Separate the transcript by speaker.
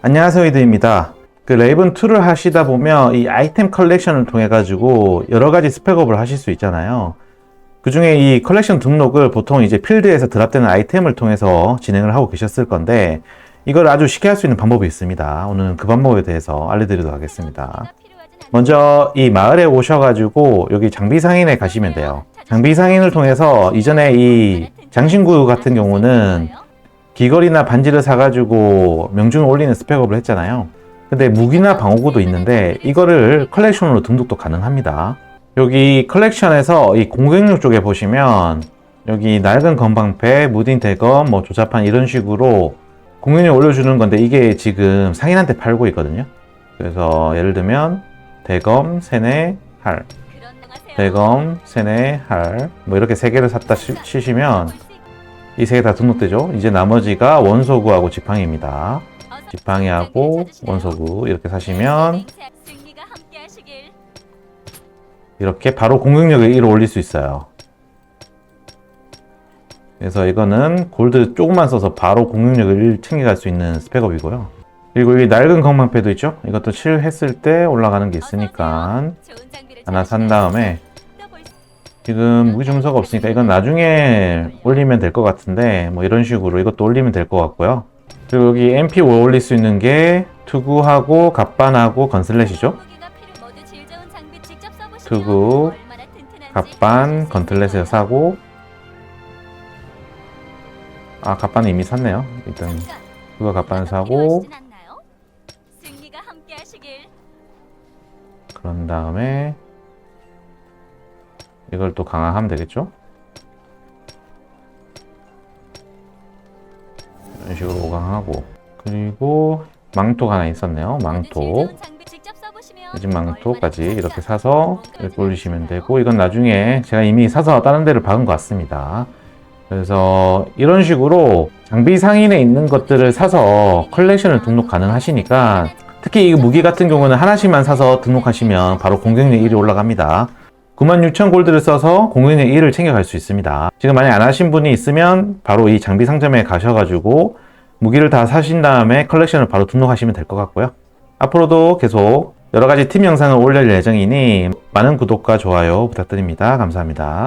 Speaker 1: 안녕하세요 이드입니다. 그 레이븐 2를 하시다 보면 이 아이템 컬렉션을 통해 가지고 여러 가지 스펙업을 하실 수 있잖아요. 그 중에 이 컬렉션 등록을 보통 이제 필드에서 드랍되는 아이템을 통해서 진행을 하고 계셨을 건데 이걸 아주 쉽게 할 수 있는 방법이 있습니다. 오늘은 그 방법에 대해서 알려드리도록 하겠습니다. 먼저 이 마을에 오셔가지고 여기 장비 상인에 가시면 돼요. 장비 상인을 통해서 이전에 이 장신구 같은 경우는 귀걸이나 반지를 사가지고 명중을 올리는 스펙업을 했잖아요. 근데 무기나 방어구도 있는데 이거를 컬렉션으로 등록도 가능합니다. 여기 컬렉션에서 이 공격력 쪽에 보시면 여기 낡은 건방패, 무딘 대검, 뭐 조잡한 이런 식으로 공격력 올려주는 건데 이게 지금 상인한테 팔고 있거든요. 그래서 예를 들면 대검, 세네, 할, 대검, 세네, 할, 뭐 이렇게 세 개를 샀다 시- 치시면 이 세 개 다 등록되죠. 이제 나머지가 원소구하고 지팡이입니다. 지팡이하고 원소구 이렇게 사시면 이렇게 바로 공격력을 1 올릴 수 있어요. 그래서 이거는 골드 조금만 써서 바로 공격력을 1 챙겨갈 수 있는 스펙업이고요. 그리고 여기 낡은 건방패도 있죠. 이것도 7 했을 때 올라가는 게 있으니까 하나 산 다음에 지금 무기 점수가 없으니까 이건 나중에 올리면 될 것 같은데 뭐 이런 식으로 이것도 올리면 될 것 같고요. 그리고 여기 MP 올릴 수 있는 게 투구하고 갑반하고 건슬렛이죠. 투구, 갑반, 건틀렛에서 사고 아 갑반은 이미 샀네요. 일단 그거 갑반 사고. 그런 다음에 이걸 또 강화하면 되겠죠? 이런 식으로 오강하고 그리고 망토가 하나 있었네요. 망토 요즘 망토까지 이렇게 사서 이렇게 올리시면 되고 이건 나중에 제가 이미 사서 다른 데를 박은 것 같습니다. 그래서 이런 식으로 장비 상인에 있는 것들을 사서 컬렉션을 등록 가능하시니까 특히 이 무기 같은 경우는 하나씩만 사서 등록하시면 바로 공격력 1이 올라갑니다. 96,000 골드를 써서 공격력 1을 챙겨갈 수 있습니다. 지금 만약 안 하신 분이 있으면 바로 이 장비 상점에 가셔가지고 무기를 다 사신 다음에 컬렉션을 바로 등록하시면 될 것 같고요. 앞으로도 계속 여러 가지 팀 영상을 올릴 예정이니 많은 구독과 좋아요 부탁드립니다. 감사합니다.